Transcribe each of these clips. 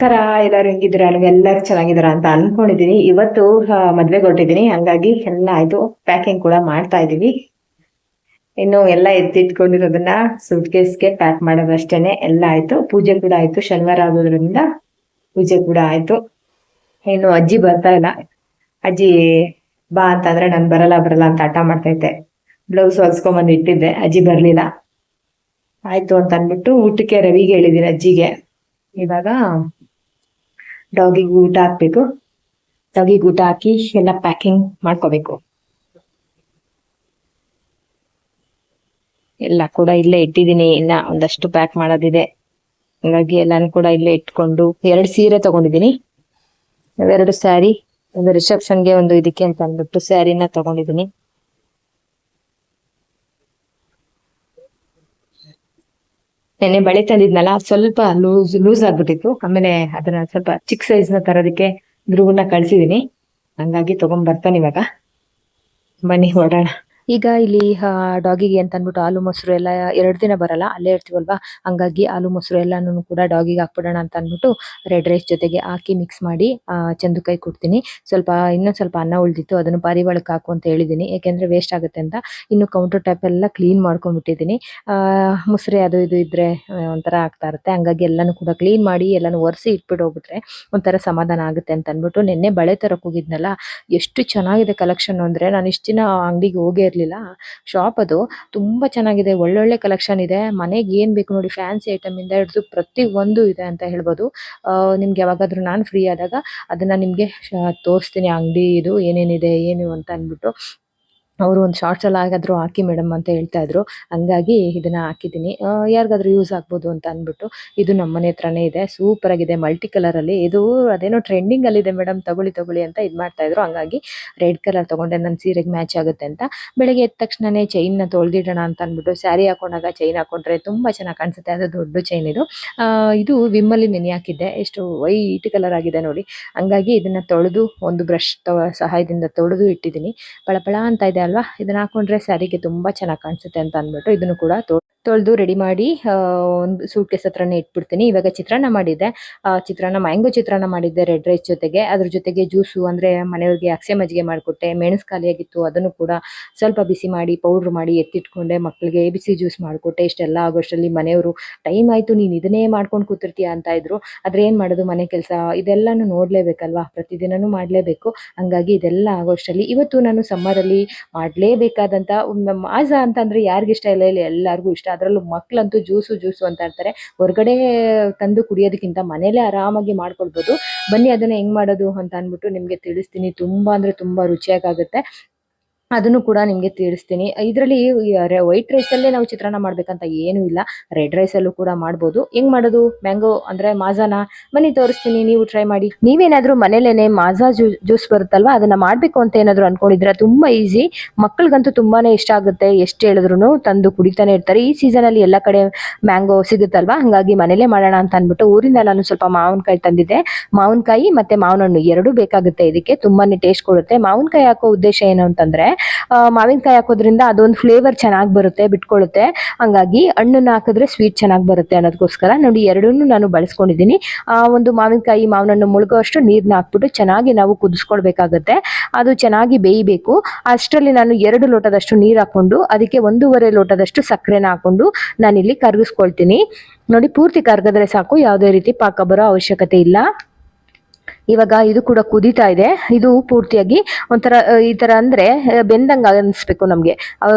ಕರ ಎಲ್ಲರೂ ಹೆಂಗಿದ್ದೀರಾ? ಅಲ್ವ ಎಲ್ಲರೂ ಚೆನ್ನಾಗಿದ್ದೀರಾ ಅಂತ ಅನ್ಕೊಂಡಿದೀನಿ ಇವತ್ತು ಮದ್ವೆ ಮದ್ವೆಗೆ ಹೊರಟಿದೀನಿ ಹಂಗಾಗಿ ಎಲ್ಲ ಆಯ್ತು. ಪ್ಯಾಕಿಂಗ್ ಕೂಡ ಮಾಡ್ತಾ ಇದೀವಿ ಇನ್ನು ಎಲ್ಲ ಎತ್ತಿಟ್ಕೊಂಡಿರೋದನ್ನ ಸೂಟ್ ಕೇಸ್ಗೆ ಪ್ಯಾಕ್ ಮಾಡೋದಷ್ಟೇನೆ. ಎಲ್ಲ ಆಯ್ತು. ಪೂಜೆ ಕೂಡ ಆಯ್ತು. ಶನಿವಾರ ಆಗೋದ್ರಿಂದ ಪೂಜೆ ಕೂಡ ಆಯ್ತು. ಇನ್ನು ಅಜ್ಜಿ ಬರ್ತಾ ಇಲ್ಲ. ಅಜ್ಜಿ ಬಾ ಅಂತಂದ್ರೆ ನಾನು ಬರಲ್ಲ ಬರಲ್ಲ ಅಂತ ಹಠ ಮಾಡ್ತೈತೆ ಬ್ಲೌಸ್ ಹೊಲ್ಸ್ಕೊಂಬಂದು ಇಟ್ಟಿದ್ದೆ. ಅಜ್ಜಿ ಬರ್ಲಿಲ್ಲ. ಆಯ್ತು ಅಂತ ಅಂದ್ಬಿಟ್ಟು ಊಟಕ್ಕೆ ರವಿಗೆ ಹೇಳಿದೀನಿ ಅಜ್ಜಿಗೆ. ಇವಾಗ ಡಾಗಿಗೆ ಊಟ ಹಾಕ್ಬೇಕು. ಡಾಗಿಗೆ ಊಟ ಹಾಕಿ ಎಲ್ಲ ಪ್ಯಾಕಿಂಗ್ ಮಾಡ್ಕೋಬೇಕು. ಎಲ್ಲ ಕೂಡ ಇಲ್ಲೇ ಇಟ್ಟಿದ್ದೀನಿ. ಇನ್ನ ಒಂದಷ್ಟು ಪ್ಯಾಕ್ ಮಾಡೋದಿದೆ. ಹಾಗಾಗಿ ಎಲ್ಲಾನು ಕೂಡ ಇಲ್ಲೇ ಇಟ್ಕೊಂಡು ಎರಡು ಸೀರೆ ತಗೊಂಡಿದ್ದೀನಿ. ಎರಡು ಸ್ಯಾರಿ ಒಂದು ರಿಸೆಪ್ಷನ್ಗೆ ಒಂದು ಇದಕ್ಕೆ ಅಂತ ಅಂದ್ಬಿಟ್ಟು ಸ್ಯಾರಿನ ತಗೊಂಡಿದ್ದೀನಿ. ನೆನ್ನೆ ಬಳೆ ತಂದಿದ್ನಲ್ಲ ಸ್ವಲ್ಪ ಲೂಸ್ ಲೂಸ್ ಆಗ್ಬಿಟ್ಟಿತ್ತು. ಆಮೇಲೆ ಅದನ್ನ ಸ್ವಲ್ಪ ಚಿಕ್ಕ ಸೈಜ್ನ ತರೋದಕ್ಕೆ ಧ್ರುವನ್ನ ಕಳ್ಸಿದೀನಿ. ಹಂಗಾಗಿ ತಗೊಂಡ್ ಬರ್ತಾನೆ ಇವಾಗ. ಬನ್ನಿ ಹೊರಡೋಣ ಈಗ ಇಲ್ಲಿ ಡಾಗಿಗೆ ಅಂತ ಅಂದ್ಬಿಟ್ಟು ಹಾಲು, ಮೊಸರು ಎಲ್ಲ ಎರಡು ದಿನ ಬರಲ್ಲ, ಅಲ್ಲೇ ಇರ್ತೀವಲ್ವಾ? ಹಂಗಾಗಿ ಹಾಲು, ಮೊಸರು ಎಲ್ಲಾನು ಕೂಡ ಡಾಗಿಗೆ ಹಾಕ್ಬಿಡೋಣ ಅಂತ ಅಂದ್ಬಿಟ್ಟು ರೆಡ್ ರೈಸ್ ಜೊತೆಗೆ ಹಾಕಿ ಮಿಕ್ಸ್ ಮಾಡಿ ಚಂದು ಕೈ ಕೊಡ್ತೀನಿ. ಸ್ವಲ್ಪ, ಇನ್ನೊಂದು ಸ್ವಲ್ಪ ಅನ್ನ ಉಳಿದಿತ್ತು, ಅದನ್ನು ಪಾರಿವಾಳಕ್ಕೆ ಹಾಕು ಅಂತ ಹೇಳಿದ್ದೀನಿ. ಯಾಕೆಂದ್ರೆ ವೇಸ್ಟ್ ಆಗುತ್ತೆ ಅಂತ. ಇನ್ನು ಕೌಂಟರ್ ಟಾಪ್ ಎಲ್ಲ ಕ್ಲೀನ್ ಮಾಡ್ಕೊಂಡ್ಬಿಟ್ಟಿದ್ದೀನಿ ಮುಸ್ರೆ ಅದು ಇದು ಇದ್ರೆ ಒಂಥರ ಆಗ್ತಾ ಇರುತ್ತೆ. ಹಂಗಾಗಿ ಎಲ್ಲಾನು ಕೂಡ ಕ್ಲೀನ್ ಮಾಡಿ, ಎಲ್ಲಾನು ಒರೆಸಿ ಇಟ್ಬಿಟ್ಟು ಹೋಗ್ಬಿಟ್ರೆ ಒಂಥರ ಸಮಾಧಾನ ಆಗುತ್ತೆ ಅಂತ ಅಂದ್ಬಿಟ್ಟು ನಿನ್ನೆ ಬಳೆ ತರಕ್ ಹೋಗಿದ್ನಲ್ಲ. ಎಷ್ಟು ಚೆನ್ನಾಗಿದೆ ಕಲೆಕ್ಷನ್ ಅಂದ್ರೆ ನಾನು ಇಷ್ಟ ದಿನ ಅಂಗಡಿಗೆ ಹೋಗೇ ಶಾಪ್ ಅದು ತುಂಬಾ ಚೆನ್ನಾಗಿದೆ, ಒಳ್ಳೊಳ್ಳೆ ಕಲೆಕ್ಷನ್ ಇದೆ. ಮನೆಗೆ ಏನ್ ಬೇಕು ನೋಡಿ ಫ್ಯಾನ್ಸಿ ಐಟಮ್ ಇಂದ ಹಿಡಿದು ಪ್ರತಿ ಒಂದು ಇದೆ ಅಂತ ಹೇಳ್ಬೋದು. ನಿಮ್ಗೆ ಯಾವಾಗಾದ್ರೂ ನಾನು ಫ್ರೀ ಆದಾಗ ಅದನ್ನ ನಿಮ್ಗೆ ತೋರಿಸ್ತೀನಿ. ಅಂಗಡಿ ಇದು ಏನೇನಿದೆ, ಏನು ಅಂತ ಅಂದ್ಬಿಟ್ಟು. ಅವರು ಒಂದು ಶಾರ್ಟ್ಸ್ ಎಲ್ಲ ಆಗಾದ್ರೂ ಹಾಕಿ ಮೇಡಮ್ ಅಂತ ಹೇಳ್ತಾ ಇದ್ರು. ಹಂಗಾಗಿ ಇದನ್ನ ಹಾಕಿದ್ದೀನಿ. ಯಾರಿಗಾದ್ರೂ ಯೂಸ್ ಆಗ್ಬೋದು ಅಂತ ಅಂದ್ಬಿಟ್ಟು ಇದು ನಮ್ಮ ಮನೆ ಹತ್ರನೇ ಇದೆ. ಸೂಪರ್ ಆಗಿದೆ. ಮಲ್ಟಿ ಕಲರ್ ಅಲ್ಲಿ. ಇದು ಅದೇನೋ ಟ್ರೆಂಡಿಂಗ್ ಅಲ್ಲಿ ಇದೆ ಮೇಡಮ್ ತಗೊಳ್ಳಿ ತಗೊಳ್ಳಿ ಅಂತ ಇದು ಮಾಡ್ತಾ ಇದ್ರು. ಹಂಗಾಗಿ ರೆಡ್ ಕಲರ್ ತಗೊಂಡೆ. ನನ್ನ ಸೀರೆಗೆ ಮ್ಯಾಚ್ ಆಗುತ್ತೆ ಅಂತ. ಬೆಳಗ್ಗೆ ಎದ್ದ ತಕ್ಷಣನೇ ನ ತೊಳೆದಿಡೋಣ ಅಂತ ಅಂದ್ಬಿಟ್ಟು ಸ್ಯಾರಿ ಹಾಕೊಂಡಾಗ ಚೈನ್ ಹಾಕೊಂಡ್ರೆ ತುಂಬಾ ಚೆನ್ನಾಗಿ ಕಾಣಿಸುತ್ತೆ. ಅದು ದೊಡ್ಡ ಚೈನ್ ಇದು. ಇದು ವಿಮ್ಮಲ್ಲಿ ನೆನೆ ಹಾಕಿದ್ದೆ. ಎಷ್ಟು ವೈಟ್ ಕಲರ್ ಆಗಿದೆ ನೋಡಿ. ಹಂಗಾಗಿ ಇದನ್ನ ತೊಳೆದು ಒಂದು ಬ್ರಷ್ ಸಹಾಯದಿಂದ ತೊಳೆದು ಇಟ್ಟಿದ್ದೀನಿ. ಪಳಪಳ ಅಂತ ಇದೆ ಅಲ್ವಾ? ಇದನ್ನ ಹಾಕೊಂಡ್ರೆ ಸ್ಯಾರಿಗೆ ತುಂಬಾ ಚೆನ್ನಾಗಿ ಕಾಣಿಸುತ್ತೆ ಅಂತ ಅಂದ್ಬಿಟ್ಟು ಇದನ್ನು ಕೂಡ ತೊ- ತೊಳೆದು ರೆಡಿ ಮಾಡಿ ಒಂದು ಸೂಟ್ ಕೇಸ್ ಹತ್ರನೇ ಇಟ್ಬಿಡ್ತೀನಿ. ಇವಾಗ ಚಿತ್ರಾನ್ನ ಮಾಡಿದ್ದೆ. ಚಿತ್ರಾನ್ನ ಮ್ಯಾಂಗೋ ಚಿತ್ರಾನ್ನ ಮಾಡಿದ್ದೆ ರೆಡ್ ರೈಸ್ ಜೊತೆಗೆ. ಅದ್ರ ಜೊತೆಗೆ ಜ್ಯೂಸು ಅಂದ್ರೆ ಮನೆಯವ್ರಿಗೆ ಅಕ್ಸೆ ಮಜ್ಜಿಗೆ ಮಾಡಿಕೊಟ್ಟೆ. ಮೆಣಸು ಖಾಲಿಯಾಗಿತ್ತು ಅದನ್ನು ಕೂಡ ಸ್ವಲ್ಪ ಬಿಸಿ ಮಾಡಿ ಪೌಡ್ರ್ ಮಾಡಿ ಎತ್ತಿಟ್ಕೊಂಡೆ ಮಕ್ಕಳಿಗೆ ಬಿಸಿ ಜ್ಯೂಸ್ ಮಾಡಿಕೊಟ್ಟೆ. ಇಷ್ಟೆಲ್ಲ ಆಗೋಷ್ಟರಲ್ಲಿ ಮನೆಯವರು, ಟೈಮ್ ಆಯ್ತು, ನೀನು ಇದನ್ನೇ ಮಾಡ್ಕೊಂಡು ಕೂತಿರ್ತೀಯ? ಅಂತ ಇದ್ರು. ಆದರೆ ಏನು ಮಾಡೋದು, ಮನೆ ಕೆಲಸ ಇದೆಲ್ಲಾನು ನೋಡಲೇಬೇಕಲ್ವಾ? ಪ್ರತಿದಿನನೂ ಮಾಡಲೇಬೇಕು. ಹಂಗಾಗಿ ಇದೆಲ್ಲ ಆಗೋಷ್ಟರಲ್ಲಿ ಇವತ್ತು ನಾನು ಸಮ್ಮರಲ್ಲಿ ಮಾಡಲೇಬೇಕಾದಂಥ ಒಂದು ಅಂತಂದರೆ ಯಾರಿಗಿಷ್ಟ ಇಲ್ಲ. ಇಲ್ಲ ಎಲ್ಲರಿಗೂ ಇಷ್ಟ. ಅದರಲ್ಲೂ ಮಕ್ಕಳಂತೂ ಜ್ಯೂಸು ಜ್ಯೂಸು ಅಂತ ಇರ್ತಾರೆ. ಹೊರಗಡೆ ತಂದು ಕುಡಿಯೋದಕ್ಕಿಂತ ಮನೇಲೆ ಆರಾಮಾಗಿ ಮಾಡ್ಕೊಳ್ಬೋದು. ಬನ್ನಿ ಅದನ್ನ ಹೆಂಗ್ ಮಾಡೋದು ಅಂತ ಅಂದ್ಬಿಟ್ಟು ನಿಮ್ಗೆ ತಿಳಿಸ್ತೀನಿ. ತುಂಬಾ ಅಂದ್ರೆ ತುಂಬಾ ರುಚಿಯಾಗುತ್ತೆ ಅದನ್ನು ಕೂಡ ನಿಮ್ಗೆ ತಿಳಿಸ್ತೀನಿ. ಇದರಲ್ಲಿ ವೈಟ್ ರೈಸ್ ಅಲ್ಲೇ ನಾವು ಚಿತ್ರಾನ್ನ ಮಾಡ್ಬೇಕಂತ ಏನೂ ಇಲ್ಲ. ರೆಡ್ ರೈಸ್ ಅಲ್ಲೂ ಕೂಡ ಮಾಡ್ಬೋದು. ಹೆಂಗ್ ಮಾಡೋದು? ಮ್ಯಾಂಗೋ ಅಂದ್ರೆ ಮಾಜಾನ? ಬನ್ನಿ ತೋರಿಸ್ತೀನಿ, ನೀವು ಟ್ರೈ ಮಾಡಿ. ನೀವೇನಾದರೂ ಮನೇಲೇನೆ ಮಾಜಾ ಜ್ಯೂಸ್ ಬರುತ್ತಲ್ವಾ? ಅದನ್ನ ಮಾಡ್ಬೇಕು ಅಂತ ಏನಾದ್ರು ಅನ್ಕೊಂಡಿದ್ರೆ ತುಂಬಾ ಈಸಿ ಮಕ್ಕಳಿಗಂತೂ ತುಂಬಾನೇ ಇಷ್ಟ ಆಗುತ್ತೆ. ಎಷ್ಟು ಹೇಳಿದ್ರು ತಂದು ಕುಡಿತಾನೆ ಇರ್ತಾರೆ. ಈ ಸೀಸನ್ ಅಲ್ಲಿ ಎಲ್ಲ ಕಡೆ ಮ್ಯಾಂಗೋ ಸಿಗುತ್ತಲ್ವಾ? ಹಾಗಾಗಿ ಮನೇಲೇ ಮಾಡೋಣ ಅಂತ ಅನ್ಬಿಟ್ಟು ಊರಿಂದ ನಾನು ಸ್ವಲ್ಪ ಮಾವಿನಕಾಯಿ ತಂದಿದ್ದೆ. ಮಾವಿನಕಾಯಿ ಮತ್ತೆ ಮಾವಿನ ಹಣ್ಣು ಎರಡೂ ಬೇಕಾಗುತ್ತೆ. ಇದಕ್ಕೆ ತುಂಬಾನೇ ಟೇಸ್ಟ್ ಕೊಡುತ್ತೆ. ಮಾವಿನಕಾಯಿ ಹಾಕೋ ಉದ್ದೇಶ ಏನು ಅಂತಂದ್ರೆ ಮಾವಿನಕಾಯಿ ಹಾಕೋದ್ರಿಂದ ಅದೊಂದು ಫ್ಲೇವರ್ ಚೆನ್ನಾಗಿ ಬರುತ್ತೆ ಬಿಟ್ಕೊಳ್ಳುತ್ತೆ ಹಂಗಾಗಿ ಹಣ್ಣನ್ನ ಹಾಕಿದ್ರೆ ಸ್ವೀಟ್ ಚೆನ್ನಾಗಿ ಬರುತ್ತೆ ಅನ್ನೋದಕ್ಕೋಸ್ಕರ ನೋಡಿ ಎರಡನ್ನೂ ನಾನು ಬಳಸ್ಕೊಂಡಿದ್ದೀನಿ. ಒಂದು ಮಾವಿನಕಾಯಿ ಮಾವಿನ ಹಣ್ಣು ಮುಳುಗುವಷ್ಟು ನೀರ್ನ ಹಾಕ್ಬಿಟ್ಟು ಚೆನ್ನಾಗಿ ನಾವು ಕುದಿಸ್ಕೊಳ್ಬೇಕಾಗುತ್ತೆ. ಅದು ಚೆನ್ನಾಗಿ ಬೇಯಬೇಕು. ಅಷ್ಟರಲ್ಲಿ ನಾನು ಎರಡು ಲೋಟದಷ್ಟು ನೀರು ಹಾಕೊಂಡು ಅದಕ್ಕೆ ಒಂದೂವರೆ ಲೋಟದಷ್ಟು ಸಕ್ಕರೆನ ಹಾಕೊಂಡು ನಾನಿಲ್ಲಿ ಕರಗಿಸ್ಕೊಳ್ತೀನಿ. ನೋಡಿ ಪೂರ್ತಿ ಕರ್ಗದ್ರೆ ಸಾಕು, ಯಾವುದೇ ರೀತಿ ಪಾಕ ಬರೋ ಅವಶ್ಯಕತೆ ಇಲ್ಲ. ಇವಾಗ ಇದು ಕೂಡ ಕುದೀತಾ ಇದೆ. ಇದು ಪೂರ್ತಿಯಾಗಿ ಒಂಥರ ಈ ಥರ ಅಂದರೆ ಬೆಂದಂಗೆ ಅನಿಸ್ಬೇಕು ನಮಗೆ.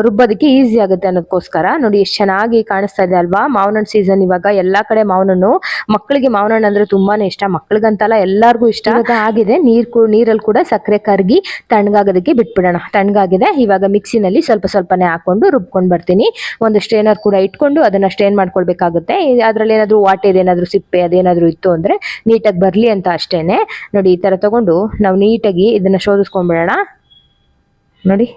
ರುಬ್ಬೋದಕ್ಕೆ ಈಸಿ ಆಗುತ್ತೆ ಅನ್ನೋದಕ್ಕೋಸ್ಕರ ನೋಡಿ ಎಷ್ಟು ಚೆನ್ನಾಗಿ ಕಾಣಿಸ್ತಾ ಇದೆ ಅಲ್ವಾ? ಮಾವಿನ ಸೀಸನ್ ಇವಾಗ ಎಲ್ಲ ಕಡೆ ಮಾವನಣ್ಣು. ಮಕ್ಕಳಿಗೆ ಮಾವನಣ್ಣು ಅಂದರೆ ತುಂಬಾನೇ ಇಷ್ಟ. ಮಕ್ಕಳಿಗಂತಲ್ಲ ಎಲ್ಲರಿಗೂ ಇಷ್ಟ. ಇವಾಗ ಆಗಿದೆ. ನೀರು ನೀರಲ್ಲಿ ಕೂಡ ಸಕ್ಕರೆ ಕರಗಿ ತಣ್ಣಗಾಗೋದಕ್ಕೆ ಬಿಟ್ಬಿಡೋಣ. ತಣ್ಣಗಾಗಿದೆ. ಇವಾಗ ಮಿಕ್ಸಿನಲ್ಲಿ ಸ್ವಲ್ಪ ಸ್ವಲ್ಪನೇ ಹಾಕೊಂಡು ರುಬ್ಕೊಂಡು ಬರ್ತೀನಿ. ಒಂದು ಸ್ಟ್ರೇನರ್ ಕೂಡ ಇಟ್ಕೊಂಡು ಅದನ್ನು ಸ್ಟ್ರೇನ್ ಮಾಡ್ಕೊಳ್ಬೇಕಾಗುತ್ತೆ. ಅದರಲ್ಲಿ ಏನಾದರೂ ವಾಟೆದೇನಾದ್ರೂ ಸಿಪ್ಪೆ, ಅದೇನಾದರೂ ಇತ್ತು ಅಂದರೆ ನೀಟಾಗಿ ಬರಲಿ ಅಂತ ಅಷ್ಟೇನೆ. ನೋಡಿ, ಈ ತರ ತಗೊಂಡು ನಾವು ನೀಟಾಗಿ ಇದನ್ನ ಶೋಧಿಸ್ಕೊಂಡ್ಬಿಡೋಣ. ನೋಡಿ,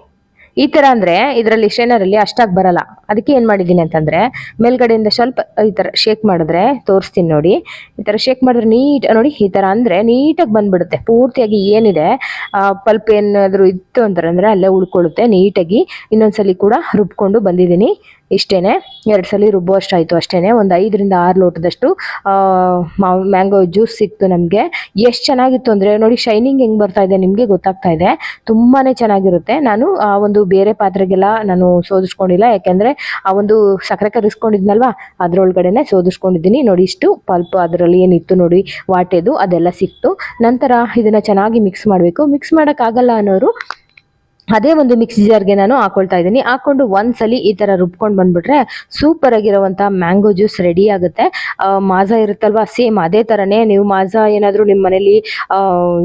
ಈ ಥರ ಅಂದರೆ ಇದರಲ್ಲಿ ಶೇನರಲ್ಲಿ ಅಷ್ಟಾಗಿ ಬರಲ್ಲ. ಅದಕ್ಕೆ ಏನು ಮಾಡಿದ್ದೀನಿ ಅಂತಂದರೆ, ಮೇಲ್ಗಡೆಯಿಂದ ಸ್ವಲ್ಪ ಈ ಥರ ಶೇಕ್ ಮಾಡಿದ್ರೆ, ತೋರಿಸ್ತೀನಿ ನೋಡಿ. ಈ ಥರ ಶೇಕ್ ಮಾಡಿದ್ರೆ ನೀಟ್, ನೋಡಿ, ಈ ಥರ ಅಂದರೆ ನೀಟಾಗಿ ಬಂದ್ಬಿಡುತ್ತೆ. ಪೂರ್ತಿಯಾಗಿ ಏನಿದೆ ಪಲ್ಪ್ ಏನಾದರೂ ಇತ್ತು ಅಂತಾರೆ ಅಂದರೆ ಅಲ್ಲೇ ಉಳ್ಕೊಳ್ಳುತ್ತೆ, ನೀಟಾಗಿ. ಇನ್ನೊಂದ್ಸಲಿ ಕೂಡ ರುಬ್ಕೊಂಡು ಬಂದಿದ್ದೀನಿ. ಇಷ್ಟೇನೆ, ಎರಡು ಸಲ ರುಬ್ಬೋ ಅಷ್ಟಾಯಿತು ಅಷ್ಟೇನೆ. ಒಂದು ಐದರಿಂದ ಆರು ಲೋಟದಷ್ಟು ಮ್ಯಾಂಗೋ ಜ್ಯೂಸ್ ಸಿಕ್ತು ನಮಗೆ. ಎಷ್ಟು ಚೆನ್ನಾಗಿತ್ತು ಅಂದರೆ, ನೋಡಿ, ಶೈನಿಂಗ್ ಹೆಂಗೆ ಬರ್ತಾ ಇದೆ ನಿಮಗೆ ಗೊತ್ತಾಗ್ತಾ ಇದೆ. ತುಂಬಾ ಚೆನ್ನಾಗಿರುತ್ತೆ. ನಾನು, ಆ, ಒಂದು ಬೇರೆ ಪಾತ್ರೆಗೆಲ್ಲ ನಾನು ಸೋದಿಸ್ಕೊಂಡಿಲ್ಲ. ಯಾಕೆಂದರೆ ಆ ಒಂದು ಸಕ್ಕರೆ ಕರಿಸ್ಕೊಂಡಿದ್ನಲ್ವಾ ಅದ್ರೊಳಗಡೆನೆ ಸೋದಿಸ್ಕೊಂಡಿದ್ದೀನಿ. ನೋಡಿ ಇಷ್ಟು ಪಲ್ಪ್ ಅದರಲ್ಲಿ ಏನಿತ್ತು ನೋಡಿ, ವಾಟೆದು ಅದೆಲ್ಲ ಸಿಕ್ತು. ನಂತರ ಇದನ್ನು ಚೆನ್ನಾಗಿ ಮಿಕ್ಸ್ ಮಾಡಬೇಕು. ಮಿಕ್ಸ್ ಮಾಡೋಕ್ಕಾಗಲ್ಲ ಅನ್ನೋರು ಅದೇ ಒಂದು ಮಿಕ್ಸಿ ಜಾರ್ಗೆ ನಾನು ಹಾಕೊಳ್ತಾ ಇದ್ದೀನಿ. ಹಾಕೊಂಡು ಒಂದ್ಸಲಿ ಈ ಥರ ರುಬ್ಕೊಂಡು ಬಂದ್ಬಿಟ್ರೆ ಸೂಪರ್ ಆಗಿರುವಂಥ ಮ್ಯಾಂಗೋ ಜ್ಯೂಸ್ ರೆಡಿ ಆಗುತ್ತೆ. ಮಾಜಾ ಇರುತ್ತಲ್ವಾ? ಸೇಮ್ ಅದೇ ಥರನೇ ನೀವು ಮಾಜಾ ಏನಾದರೂ ನಿಮ್ಮ ಮನೇಲಿ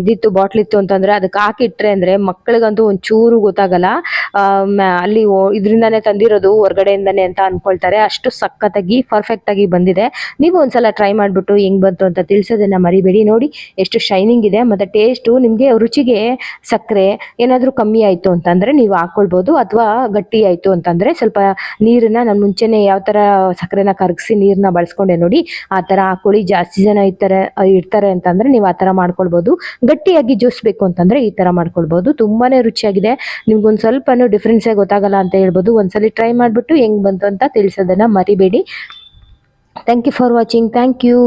ಇದಿತ್ತು ಬಾಟ್ಲ್ ಇತ್ತು ಅಂತಂದರೆ ಅದಕ್ಕೆ ಹಾಕಿಟ್ರೆ ಅಂದರೆ ಮಕ್ಕಳಿಗಂತೂ ಒಂಚೂರು ಗೊತ್ತಾಗಲ್ಲ. ಅಲ್ಲಿ ಇದರಿಂದಾನೇ ತಂದಿರೋದು, ಹೊರ್ಗಡೆಯಿಂದಾನೇ ಅಂತ ಅನ್ಕೊಳ್ತಾರೆ. ಅಷ್ಟು ಸಖತ್ತಾಗಿ ಪರ್ಫೆಕ್ಟಾಗಿ ಬಂದಿದೆ. ನೀವು ಒಂದ್ಸಲ ಟ್ರೈ ಮಾಡಿಬಿಟ್ಟು ಹೆಂಗ್ ಬಂತು ಅಂತ ತಿಳಿಸೋದನ್ನ ಮರಿಬೇಡಿ. ನೋಡಿ, ಎಷ್ಟು ಶೈನಿಂಗ್ ಇದೆ. ಮತ್ತೆ ಟೇಸ್ಟು ನಿಮಗೆ ರುಚಿಗೆ ಸಕ್ಕರೆ ಏನಾದ್ರೂ ಕಮ್ಮಿ ಆಯಿತು ಅಂತಂದರೆ ನೀವು ಹಾಕ್ಕೊಳ್ಬೋದು ಅಥವಾ ಗಟ್ಟಿ ಆಯಿತು ಅಂತಂದರೆ ಸ್ವಲ್ಪ ನೀರನ್ನ ನಾನು ಮುಂಚೆನೇ ಯಾವ ಥರ ಸಕ್ಕರೆನ ಕರಗಿಸಿ ನೀರನ್ನ ಬಳಸ್ಕೊಂಡೆ ನೋಡಿ, ಆ ಥರ ಹಾಕೊಳ್ಳಿ. ಜಾಸ್ತಿ ಜನ ಇರ್ತಾರೆ ಇರ್ತಾರೆ ಅಂತಂದರೆ ನೀವು ಆ ಥರ ಮಾಡ್ಕೊಳ್ಬೋದು. ಗಟ್ಟಿಯಾಗಿ ಜ್ಯೂಸ್ ಬೇಕು ಅಂತಂದರೆ ಈ ಥರ ಮಾಡ್ಕೊಳ್ಬೋದು. ತುಂಬಾ ರುಚಿಯಾಗಿದೆ. ನಿಮ್ಗೊಂದು ಸ್ವಲ್ಪನೂ ಡಿಫ್ರೆನ್ಸೇ ಗೊತ್ತಾಗಲ್ಲ ಅಂತ ಹೇಳ್ಬೋದು. ಒಂದ್ಸಲಿ ಟ್ರೈ ಮಾಡಿಬಿಟ್ಟು ಹೆಂಗೆ ಬಂತು ಅಂತ ತಿಳಿಸೋದನ್ನು ಮರಿಬೇಡಿ. Thank you for watching thank you